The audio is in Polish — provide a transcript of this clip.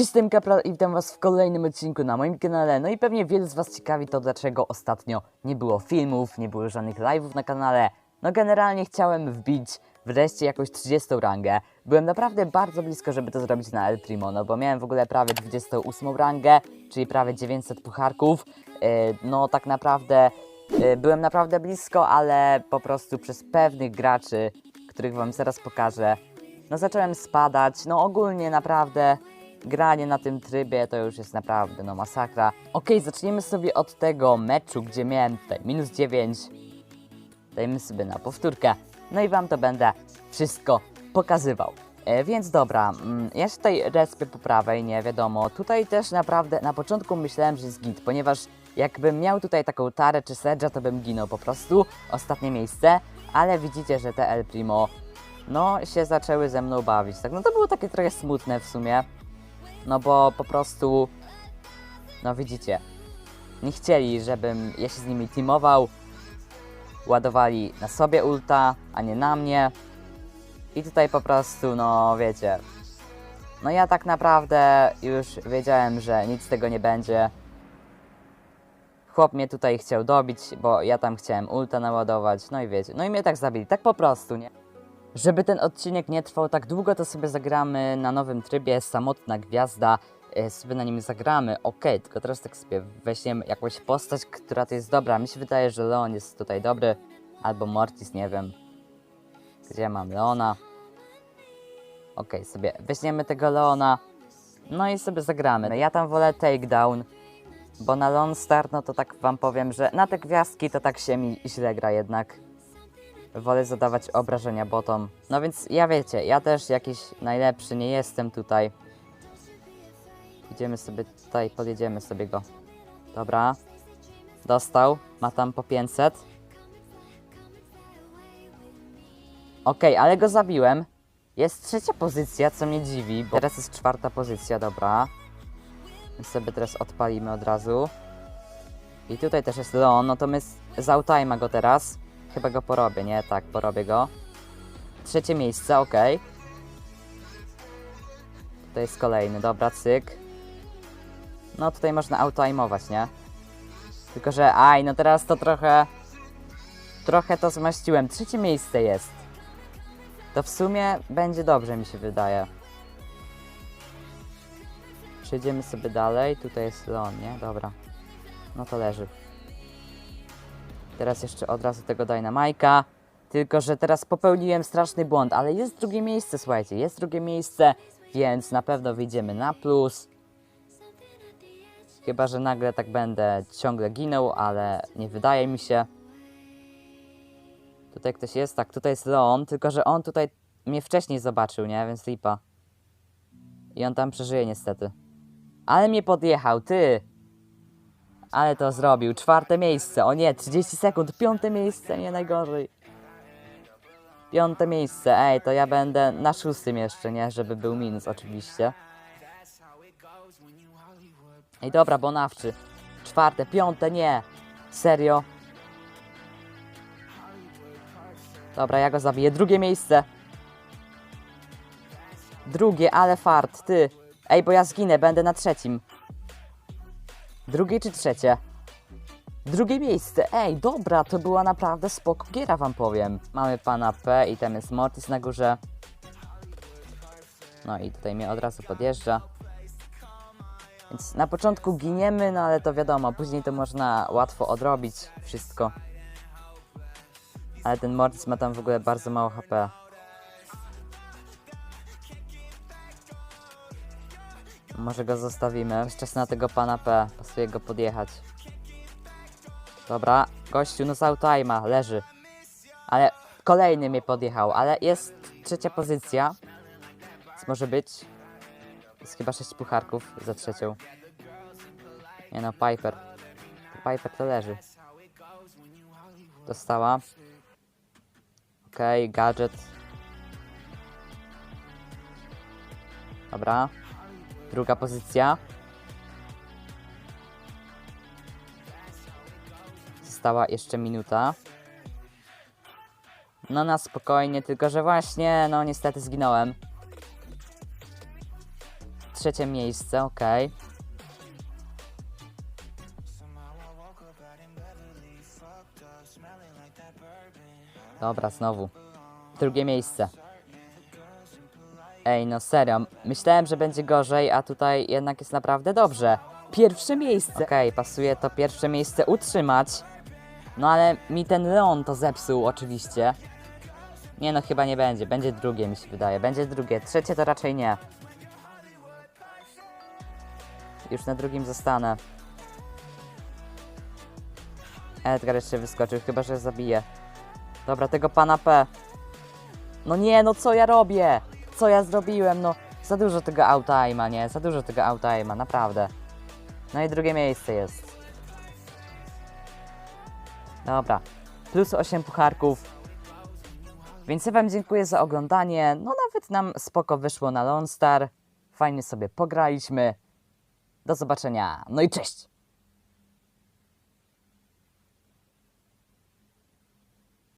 Cześć, jestem i witam was w kolejnym odcinku na moim kanale. No i pewnie wielu z was ciekawi to, dlaczego ostatnio nie było filmów, nie było żadnych live'ów na kanale. No generalnie chciałem wbić wreszcie jakąś 30 rangę. Byłem naprawdę bardzo blisko, żeby to zrobić na El Primo, no bo miałem w ogóle prawie 28 rangę, czyli prawie 900 pucharków. Yy, no tak naprawdę yy, byłem naprawdę blisko, ale po prostu przez pewnych graczy, których wam zaraz pokażę, no zacząłem spadać. No ogólnie naprawdę granie na tym trybie to już jest naprawdę no masakra. Okej, zaczniemy sobie od tego meczu, gdzie miałem tutaj minus 9. Dajmy sobie na powtórkę. No i wam to będę wszystko pokazywał. E, więc dobra, mm, ja się tutaj respię po prawej, nie wiadomo. Tutaj też naprawdę na początku myślałem, że jest git, ponieważ jakbym miał tutaj taką tarę czy sedża, to bym ginął po prostu. Ostatnie miejsce, ale widzicie, że te El Primo no się zaczęły ze mną bawić. Tak, no to było takie trochę smutne w sumie. No bo po prostu, no widzicie, nie chcieli, żebym ja się z nimi teamował. Ładowali na sobie ulta, a nie na mnie. I tutaj po prostu, no wiecie, no ja tak naprawdę już wiedziałem, że nic z tego nie będzie. Chłop mnie tutaj chciał dobić, bo ja tam chciałem ulta naładować, no i wiecie, no i mnie tak zabili, tak po prostu, nie? Żeby ten odcinek nie trwał tak długo, to sobie zagramy na nowym trybie Samotna Gwiazda. E, sobie na nim zagramy. Okej, tylko teraz tak sobie weźmiemy jakąś postać, która to jest dobra. Mi się wydaje, że Leon jest tutaj dobry. Albo Mortis, nie wiem. Gdzie mam Leona? Okej, sobie weźmiemy tego Leona. No i sobie zagramy. Ja tam wolę takedown. Bo na Lone Star, no to tak wam powiem, że na te gwiazdki to tak się mi źle gra jednak wolę zadawać obrażenia botom. No więc ja wiecie, ja też jakiś najlepszy nie jestem tutaj. Idziemy sobie tutaj, podjedziemy sobie go. Dobra. Dostał, ma tam po 500. Okej, ale go zabiłem. Jest trzecia pozycja, co mnie dziwi, bo teraz jest czwarta pozycja, dobra. Więc sobie teraz odpalimy od razu. I tutaj też jest Leon, no to my go teraz. Chyba go porobię, nie? Tak, porobię go. Trzecie miejsce, ok. Tutaj jest kolejny, dobra, cyk. No tutaj można autoajmować, nie? Tylko, że aj, no teraz to trochę... Trochę to zmaściłem. Trzecie miejsce jest. To w sumie będzie dobrze, mi się wydaje. Przejdziemy sobie dalej. Tutaj jest Leon, nie? Dobra. No to leży. Teraz jeszcze od razu tego Dynamajka. Tylko, że teraz popełniłem straszny błąd, ale jest drugie miejsce, słuchajcie, jest drugie miejsce, więc na pewno wyjdziemy na plus. Chyba, że nagle tak będę ciągle ginął, ale nie wydaje mi się. Tutaj ktoś jest, tak, tutaj jest Leon, tylko że on tutaj mnie wcześniej zobaczył, nie? Więc lipa. I on tam przeżyje niestety. Ale mnie podjechał, ty! Ale to zrobił. Czwarte miejsce. O nie, 30 sekund. Piąte miejsce, nie najgorzej. Piąte miejsce. Ej, to ja będę na szóstym jeszcze, nie? Żeby był minus oczywiście. Ej, dobra, Bonawczy. Czwarte, piąte, nie. Serio. Dobra, ja go zabiję. Drugie miejsce. Drugie, ale fart, ty. Ej, bo ja zginę, będę na trzecim. Drugie czy trzecie? Drugie miejsce. Ej, dobra, to była naprawdę spoko giera, wam powiem. Mamy pana P i tam jest Mortis na górze. No i tutaj mnie od razu podjeżdża. Więc na początku giniemy, no ale to wiadomo, później to można łatwo odrobić wszystko. Ale ten Mortis ma tam w ogóle bardzo mało HP. Może go zostawimy. Jest czas na tego pana P. Pasuje go podjechać. Dobra, gościu, no z leży. Ale kolejny mnie podjechał, ale jest trzecia pozycja. Więc może być. Jest chyba sześć pucharków za trzecią. Nie no, Piper. Piper to leży. Dostała. Okej, gadżet. Dobra. Druga pozycja. Została jeszcze minuta. No na spokojnie, tylko że właśnie, no niestety zginąłem. trzecie miejsce, okej. Dobra, znowu. Drugie miejsce. Ej, no serio, myślałem, że będzie gorzej, a tutaj jednak jest naprawdę dobrze. Pierwsze miejsce! Okej, pasuje to pierwsze miejsce utrzymać. No ale mi ten Leon to zepsuł oczywiście. Nie no, chyba nie będzie. Będzie drugie, mi się wydaje. Będzie drugie. Trzecie to raczej nie. Już na drugim zostanę. Edgar jeszcze wyskoczył, chyba że zabije. Dobra, tego pana P. No nie, no co ja robię? Co ja zrobiłem? No, za dużo tego outima, nie? Za dużo tego outima, naprawdę. No i drugie miejsce jest. Dobra, plus 8 pucharków. Więc ja Wam dziękuję za oglądanie. No nawet nam spoko wyszło na Lone Star. Fajnie sobie pograliśmy. Do zobaczenia. No i cześć!